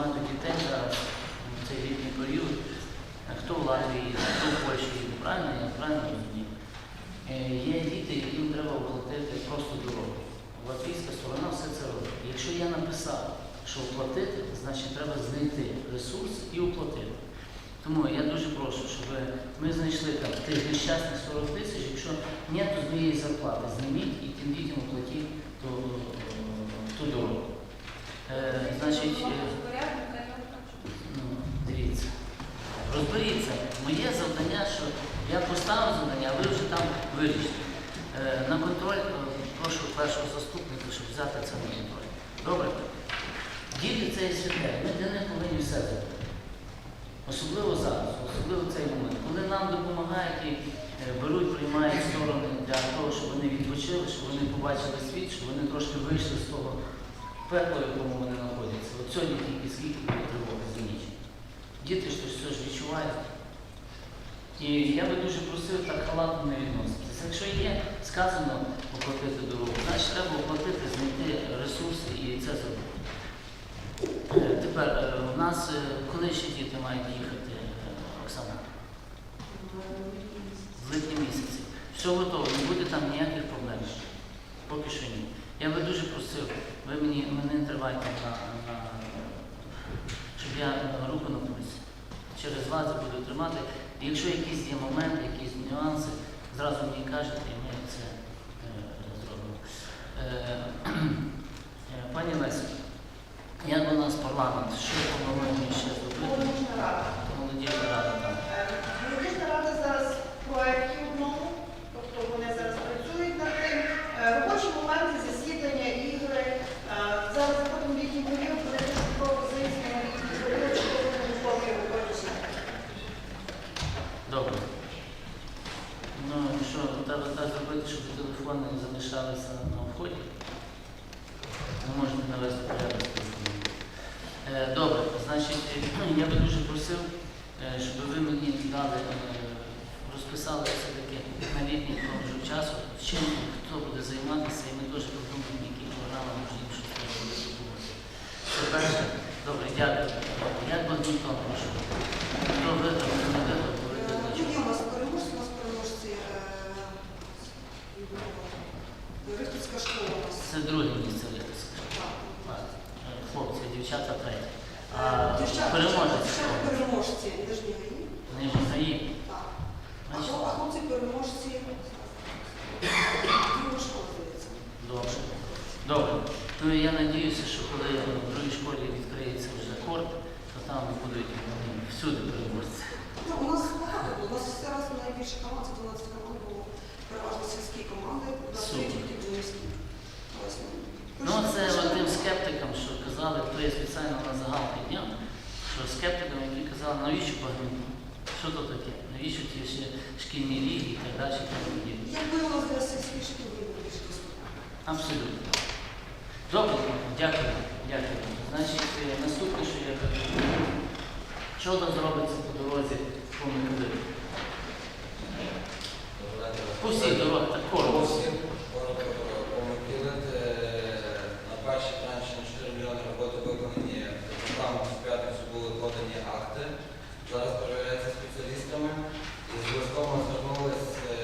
багато дітей зараз в цей літній період. Хто в Латвії хто в Польщі правильно? Я правильно розумію? Е, Є діти, яким треба оплатити просто дорогу. Латвійська сторона все це робить. Якщо я написав, що оплатити, значить треба знайти ресурс і оплатити. Тому я дуже прошу, щоб ми знайшли там тих нещасних 40 тисяч, якщо ні, то з моєї зарплати зніміть і тим дітям оплатіть ту дорогу. Е, значить, е, ну, дивіться, розберіться. Моє завдання, що я поставив завдання, а ви вже там вирішите. Е, на контроль прошу першого заступника, щоб взяти це на контроль. Добре? Діти це є святе. Ми для них повинні все зробити. Особливо зараз, особливо цей момент, коли нам допомагають і беруть, приймають сторони для того, щоб вони відпочили, щоб вони побачили світ, щоб вони трошки вийшли з того пекла, в якому вони знаходяться. От сьогодні тільки скільки було тривоги за ніч. Діти ж все ж відчувають. І я би дуже просив так халатно не відноситися. Якщо є сказано оплатити дорогу, значить треба оплатити, знайти ресурси і це зробити. Е, Тепер е, у нас е, коли ще діти мають їхати, е, Оксана? В липні місяці. Все готово, не буде там ніяких проблем. Поки що ні. Я би дуже просив, ви мені мене не тривайте на, на щоб я руку на пульсі. Через вас я буду тримати. І якщо якісь є моменти, якісь нюанси, зразу мені кажете, і ми це е, зробимо. Е, е, пані Лесі, як у нас парламент? Що по-моєму ще зробити? Молодіжна рада. Молодіжна рада там. Е, Молодіжна рада зараз в проєкті одному, тобто вони зараз працюють над тим. Е, Робочі моменти, засідання, ігри. Е, Зараз заходимо в літній період, вони пишуть пропозиції на літній період, що вони готові робити. Добре. Ну, і що, треба так зробити, щоб телефони не залишалися на вході. Не можна навести порядок. з телефоном. Е, Добре, значить, е, ну, я би дуже просив, е, щоб ви мені дали, е, розписали все-таки на літній проміжок часу, чим хто буде займатися, і ми теж подумаємо, які програми можна що треба буде робити. Це перше. Добре, дякую. Як бадмінтон прошу? Хто виграв, хто не виграв, то ви Е, нічого. Є у нас переможці, у нас переможці Рихтівська школа у нас. Це друге місце Літовська. Так. Хлопці, дівчата третє. А Дівчата, переможець дівчата переможці Нижні Гаї. Нижні гаї. Так. А Значить, хлоп- а хлопці переможці друга школа, здається. Добре. Добре. Ну і я надіюся, що коли в другій школі відкриється вже корт, то там будуть всюди переможці. Ну, у нас багато було. У нас зараз найбільше команд, це 12 команд було переважно сільські команди, Ну це тим скептикам, що казали, то я спеціально на загал підняв, що скептикам, які казали, навіщо багнюку? Що то таке? Навіщо ті ще шкільні ліги і так далі? і тому подібне? Якби у сільських шкіл було більше доступно. Абсолютно. Добре, дякую. Дякую. Значить, е, наступне, що я кажу, що там зробиться по дорозі по Миколаїву? По всій дорозі, так коротко. На першій транші на 4 мільйони роботи виконані. Там в п'ятницю були подані акти. Зараз перевіряються спеціалістами. І з листом ми звернулись е,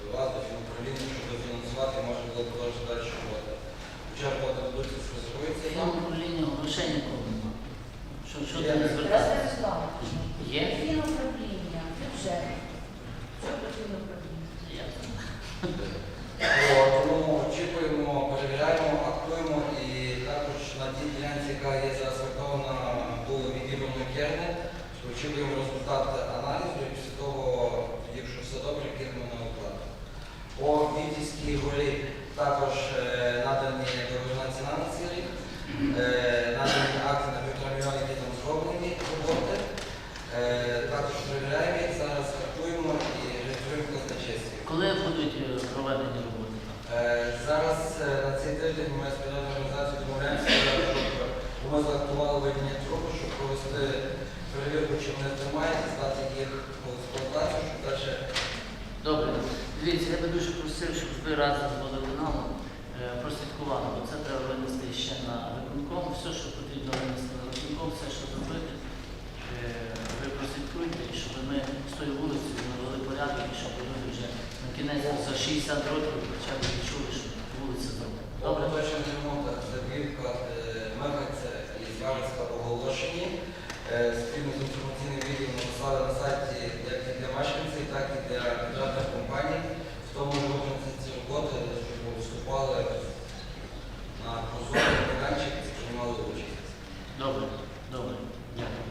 до вас, до фінуправління, щоб дофінансувати, може було продовжити далі роботи. Хоча роботи ведуться, специфуються Я там. управління грошей ніколи немає. Що, що Є. Фінуправління, бюджет. Що таке фінуправління? Тому очікуємо, перевіряємо, актуємо і також на тій ділянці, яка є заасфальтована, було відібрано керни. Очікуємо результат аналізу і після того, якщо все добре, кинемо на оплату. По Вітівській горі також е, надані договірна ціна на цей е, надані акти на півтора мільйона, які там зроблені роботи. Е, Також перевіряємо зараз рахуємо і реєструємо казначействі. Коли будуть е, проведені роботи? Е, Зараз е, на цей тиждень ми з підрядною організацією домовляємося, щоб ми заактували видання трубу, щоб провести перевірку, чи вони тримають, і здати їх в експлуатацію, щоб далі Добре. Дивіться, я би дуже просив, щоб ви разом з водоканалом е, прослідкували, бо це треба винести ще на виконком. Все, що потрібно винести на виконком, все, що зробити, е, ви прослідкуйте, і щоб ми з тою вулицею навели порядок, і щоб люди вже на кінець за 60 років хоча б відчули, що вулиця зроблена. Добре, точно ремонтах Забівка, Мехаця і Зварська оголошені. Е, Спільно з інформаційним відділом написали на сайті як і для мешканців, так і для підрядних компаній. Хто може виконати ці роботи, щоб вступали на прозорий майданчик і приймали участь. Добре, добре. Дякую.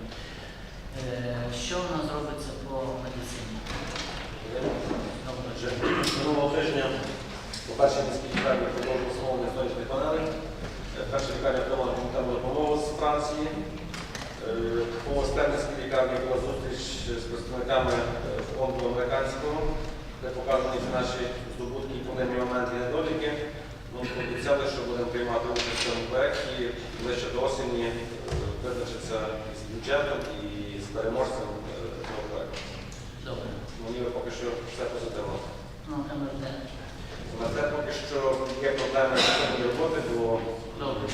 Е, Що в нас робиться по медицині? Добре. Отже, Минулого тижня у першій міській лікарні продовжував встановлення сонячні панели. Е, Перша лікарня отримала гуманітарну допомогу з Франції. Е, По Стернській лікарні була зустріч з представниками е, фонду американського, де показані всі наші здобутки, повинні моменти і недоліки. Ми пообіцяли, що будемо приймати участь в цьому проєкті. Ближче до осені е, визначиться з бюджетом і з переможцем е, цього проєкту. Добре. Ну, Ніби поки що все позитивно. Ну, МРТ. Це поки що є проблеми з роботи, бо Добре.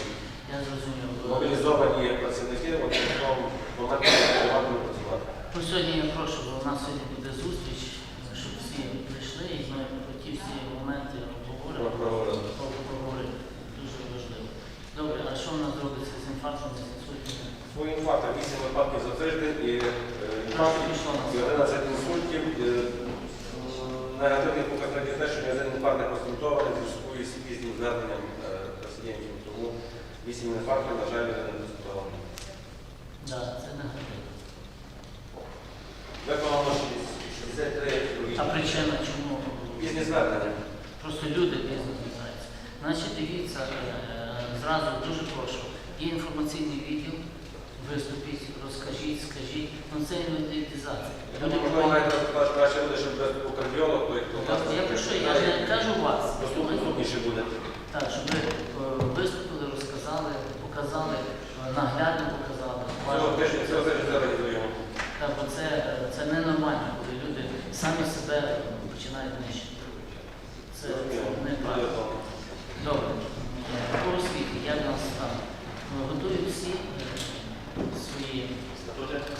Я зрозумів. мобілізовані працівники, вони в тому моменті не можуть працювати. Ну, сьогодні я прошу, бо у нас сьогодні буде зустріч, щоб всі прийшли і ми про ті всі моменти обговоримо. Проговорили. Поговоримо. Дуже важливо. Добре, а що в нас робиться з інфарктами, з інсультами? По інфарктах 8 випадків за тиждень і е, Трошки пішло на і 11 інсультів. Е, Негативний показник те, що один інфаркт не констатований в зв'язку із пізнім зверненням е, пацієнтів. Тому 8 інфарктів, на жаль, не констатовані. Да, це негативно. Виконано 63 А причина чому? Пізні звернення. Просто люди пізно звертаються. Значить, дивіться, е, зразу дуже прошу. Є інформаційний відділ, виступіть, розкажіть, скажіть. Ну це інвентаризація. Люди Можливо, навіть краще буде, щоб без кардіолог, той, хто Так, Я про що? Я ж не кажу вас. доступніше буде. Так, щоб ви е, виступили, розказали, показали, е, наглядно показали. Цього тижня, цього тижня реалізуємо. Так, бо це, е, це ненормально, коли люди самі себе починають нищити. Це, це неправильно. Добре. По освіті, як у нас там? Ну, Готують всі е, свої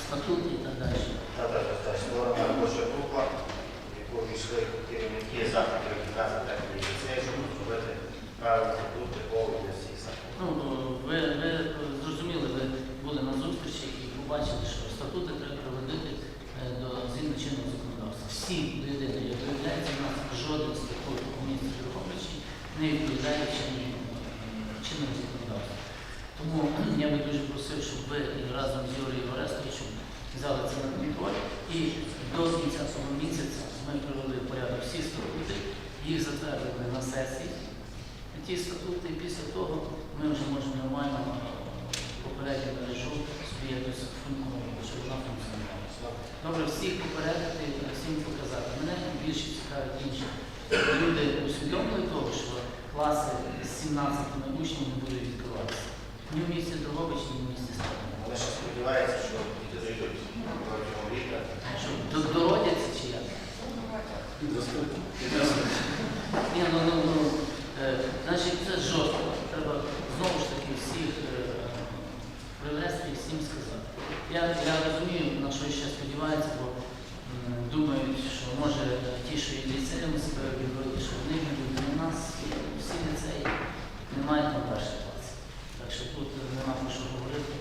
статути і так далі. Та так, так, так. Створена робоча група, в яку війшли керівники закладів та ліцею, щоб зробити правильні продукти повні всіх закладів. Ну, ви, ви зрозуміли, ви були на зустрічі і побачили, що статути треба приводити е, до згідно чинного законодавства. Всі до єдиної, виявляється, у нас жоден статут місті Дрогобичі не відповідає чинному законодавству. Тому я би просив, щоб ви разом з Юрієм Орестовичем взяли це на контроль і до кінця цього місяця ми привели в порядок всі статути, їх затвердили на сесії ті статути, і після того ми вже можемо нормально е, попередню мережу собі якось функціонувати, щоб вона функціонувала. Добре, всіх попередити, всім показати. Мене більше цікавить інше. Люди усвідомили того, що класи з 17 учнями будуть відкриватися. Ні в місті Дрогобич, ні в місті Степан. Вони ще сподіваються, що діти зайдуть протягом літа. Що дородяться чи як? Ні, ну, ну, ну, е, значить, це жорстко. Треба знову ж таки всіх е, привести і всім сказати. Я, я розумію, на що ще сподіваються, бо м, думають, що може ті, що і ліцеєм себе відводять, що вони не будуть. У нас всі ліцеї не мають на перший клас. Так що тут нема про що говорити.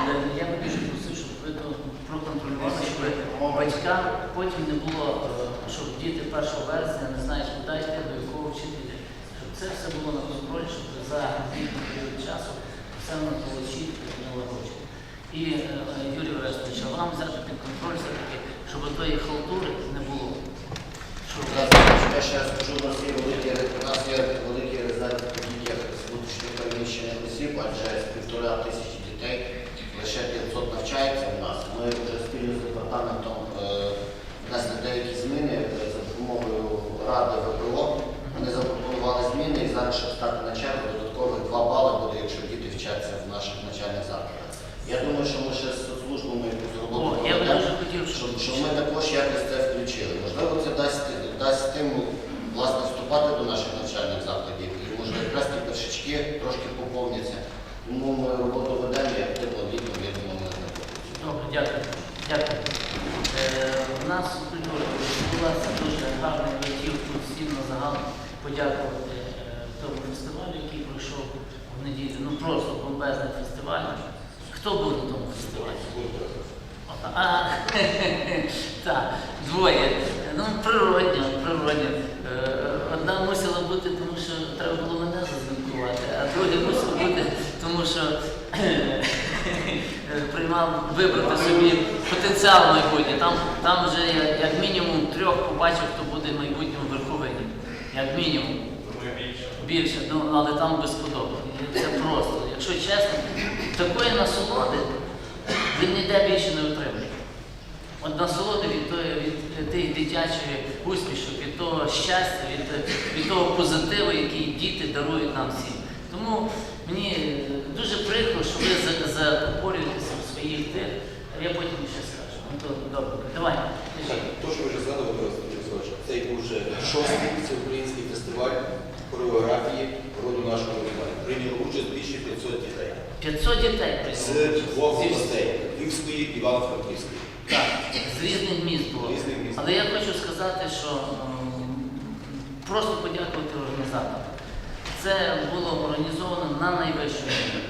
Але я би дуже просив, щоб ви то проконтролювали, щоб батькам потім не було, е, щоб діти 1 вересня не знають, куди йти, до якого вчителя. Щоб це все було на контролі, щоб за літній період часу все воно було чітко і налагоджено. І е, е, Юрій Орестович, а вам взяти під контроль все-таки, щоб тої халтури не було. Щоб Я ще раз скажу, у нас є великі, у нас є великий резерв таких внутрішньо переміщених осіб, адже з півтора тисячі дітей лише 500 навчається навчаються в нас. Ми вже спільно з департаментом е, внесли деякі зміни е, за допомогою Ради ВПО. Вони запропонували і щоб стати на чергу, додаткових 2 бали буде, якщо діти вчаться в наших навчальних закладах. Я думаю, що ми ще з соцслужбами якусь О, роботу я би проведемо, дуже хотів, щоб щоб, щоб ми також якось це включили. Можливо, це дасть, дасть стимул власне вступати до наших навчальних закладів. І може якраз ті першачки трошки поповняться. Тому ми роботу ведемо, як типу літом, я думаю, ми не пропустимо. Добре, дякую. Дякую. Е, у нас у культурі відбулася дуже гарна я хотів тут всім на загал подякувати е, тому фестивалю, який пройшов в неділю. Ну просто бомбезний фестиваль. Хто був на тому фестивалі? А, так, двоє. Ну, природньо, природньо. Е, Одна мусила бути, тому що треба було мене зазвінкувати, а друга мусила бути, тому що е, приймав вибрати собі потенціал майбутнє. Там, там вже я як мінімум трьох побачив, хто буде в майбутньому верховині. Як мінімум. Більше, ну але там безподобно. Це просто. Якщо чесно, такої насолоди ви ніде більше не отримаєте. От насолоди від, тої, від тих дитячих усмішок, від того щастя, від, від того позитиву, який діти дарують нам всім. Тому мені е, дуже прикро, що ви за- закупорюєтеся в своїх тих, а я потім ще скажу. Ну, то добре, давай. кажи. То, що ви вже згадували, це був вже шостий всеукраїнський фестиваль хореографії роду нашого. Прийняло участь більше 500 дітей 500 дітей з прийшло. двох Зі областей Львівської і Івано-Франківської. Так, з різних міст було. Різних міст. Але я хочу сказати, що просто подякувати організаторам. Це було організовано на найвищому рівні.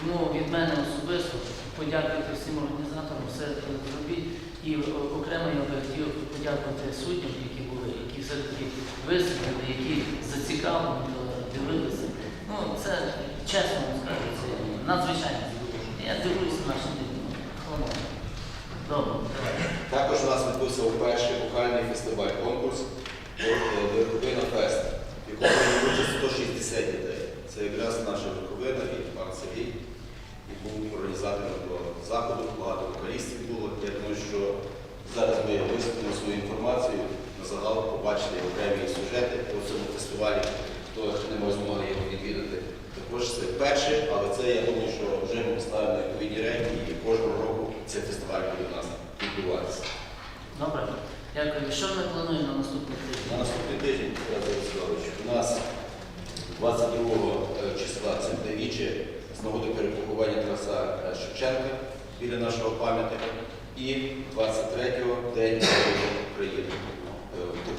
Тому від мене особисто подякувати всім організаторам, все зробіть. І окремо я би хотів подякувати суддям, які були, які все-таки висвітлили, які зацікавлені е, дивилися. Ну, це чесно вам скажу, це надзвичайно. Я дивуюся нашим дітям. Добре, давай. Також у нас відбувся перший вокальний фестиваль конкурс Верховина Фест, в якому участь 160 дітей. Це якраз наша Верховина і пан Сергій, і був організатором до заходу, багато вокалістів було. Я думаю, що зараз ми висвітлимо свою інформацію на загал, побачите окремі сюжети по цьому фестивалі. Хто не має змоги його відвідати. Також це перше, але це я думаю, що вже ми поставимо на відповідні речі, і кожного року цей фестиваль буде у нас відбуватися. Добре. Дякую. Що ми плануємо на наступний тиждень? На наступний тиждень, Тарас Владиславович, у нас 22 числа це девіче з нагоди перепоховання Тараса е, Шевченка біля нашого пам'ятника. І 23-го День України.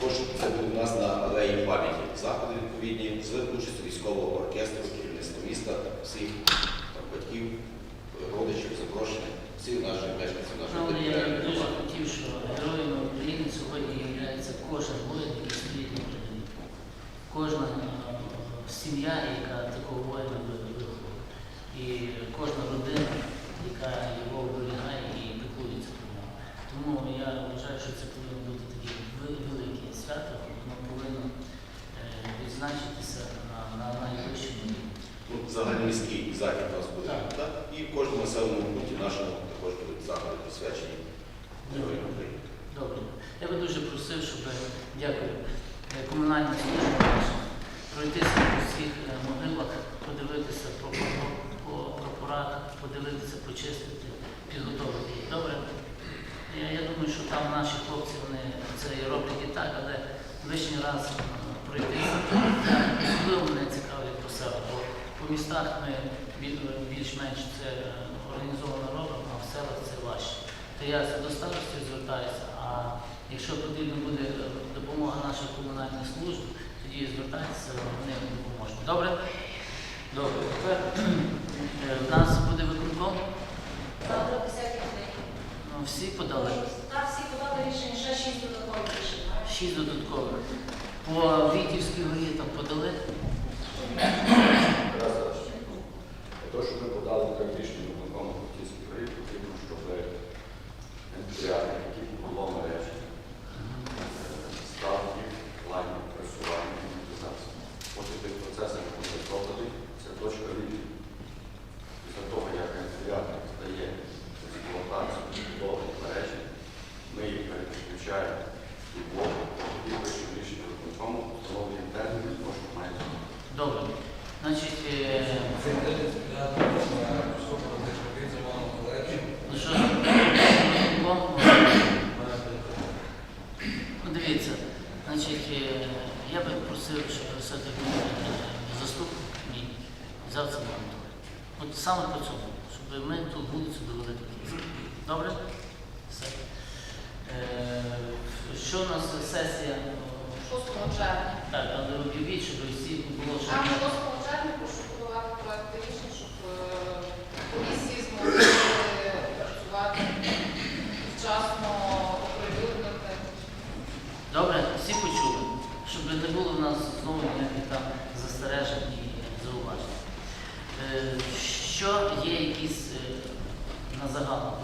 Також це буде у нас на алеї пам'яті. Заходи відповідні з участю військового оркестру, керівництва міста, всіх там, батьків, родичів, запрошених, всіх наших мешканців нашої Але я дуже хотів, що героями України сьогодні є кожен воїн, який стоїть на Україні. Кожна е, сім'я, яка такого воїна виховала. І кожна родина, яка його оберігає і піклується про нього. Тому я вважаю, що це повинно бути таке вел- велике свято, воно повинно е, відзначитися на, на найвищому рівні. Ну, Загальноміський захід у нас буде, Так. так? І в кожному населеному пункті нашому також будуть заходи присвячені Героям України. Добре. Я би дуже просив, щоб дякую е, комунальним службам нашим пройтися по всіх е, могилах, подивитися по, по, по прапорах, подивитися, почистити, підготовити їх. Добре. Я, я думаю, що там наші хлопці вони це і роблять і так, але лишній раз е, пройтися. Особливо мене цікавить про себе, бо по містах ми більш-менш це е, організовано робимо, а в селах це важче. То я до старості звертаюся, а якщо потрібна буде е, допомога наших комунальних служб, тоді звертайтеся, вони допоможуть. Добре? Добре. Тепер е, в нас буде виконком. Завтра 10. Ну, всі подали. Так, всі подали рішення, ще 6 додаткових рішень. Шість додаткових. По Вітівській горі там подали. Те, що ми подали як рішення виконкому Хотівської горі, потрібно, щоб ентузіазм, який було мережі, став їх в плані пресування і монетизації. Поки тих процесів буде проклади, це точка відліку. Після того, як ентузіазм стає експлуатований, саме по цьому, щоб ми ту вулицю довели до кінця. Добре? Все. Е, що у нас сесія? 6 червня. Так, але об'явіть, щоб всі було що. А 6 червня прошу подавати рішення, щоб е, комісії змогли працювати вчасно оприлюднити. Добре, всі почули, щоб не було в нас знову ніяких там застережень і зауважень. Е, що є якісь е, на загал,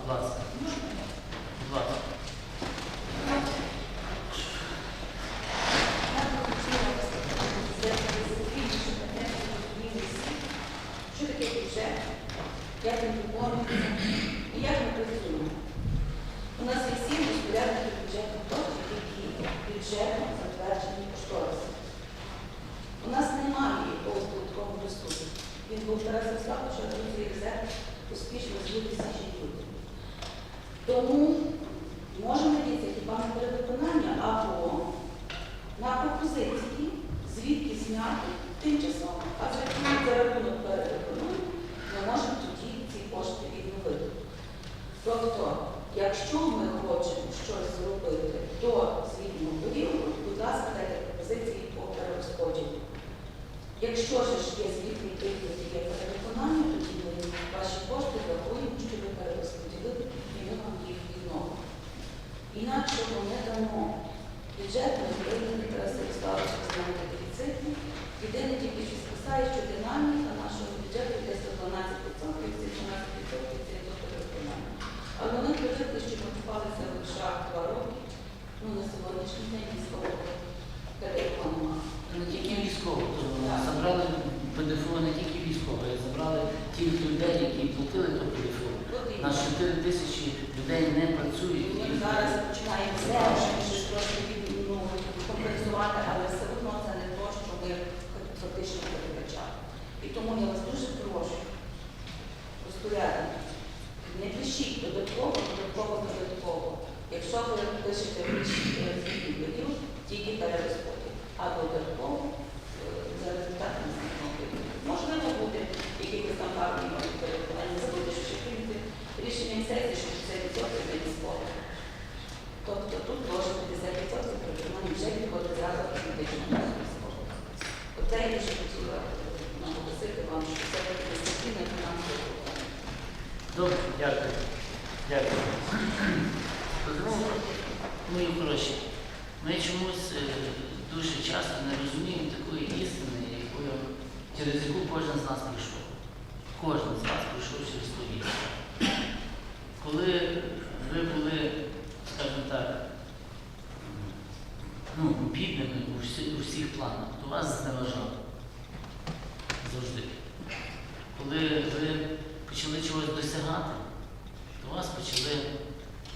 мої ми чомусь е, дуже часто не розуміємо такої істини, якою, через яку кожен з нас прийшов. Кожен з нас пройшов через ту істину. Коли ви були, скажімо так, ну, бідними у всіх планах, то вас зневажали. Завжди. Коли ви почали чогось досягати, то вас почали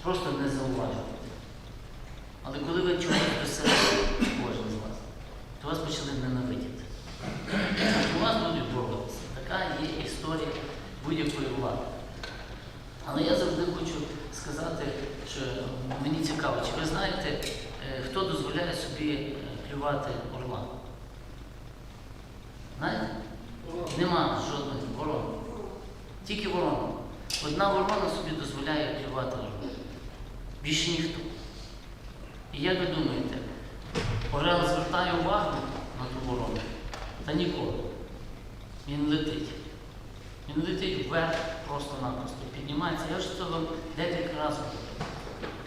просто не зауважувати. Але коли ви чогось досягли, кожен з вас, то вас почали ненавидіти. У вас будуть боротися. Така є історія будь-якої влади. Але я завжди хочу сказати, що мені цікаво, чи ви знаєте, е, хто дозволяє собі е, клювати орла? Знаєте? Нема жодної ворони. Тільки ворона. Одна ворона собі дозволяє клювати орла. Більше ніхто. Як ви думаєте, орел звертає увагу на ту ворону? Та ніколи. Він летить. Він летить вверх просто-напросто, піднімається. Я вже це вам декілька разів.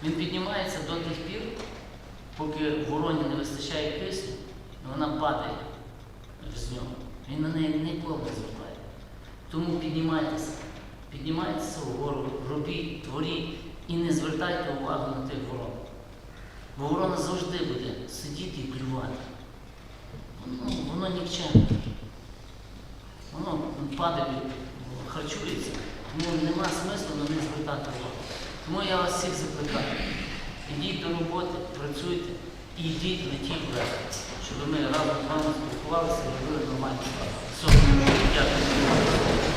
Він піднімається до тих пір, поки вороні не вистачає кисню, і вона падає з нього. Він на неї ніколи не звертає. Тому піднімайтеся, піднімайтеся вгору, робіть, творіть і не звертайте увагу на тих ворон. Бо ворона завжди буде сидіти і клювати. Воно, воно нікчемне. Воно падає, харчується, тому нема смислу на них звертати увагу. Тому я вас всіх закликаю. Ідіть до роботи, працюйте і йдіть летіть вверх, щоб ми разом з вами спілкувалися і робили нормальні справи. Дякую.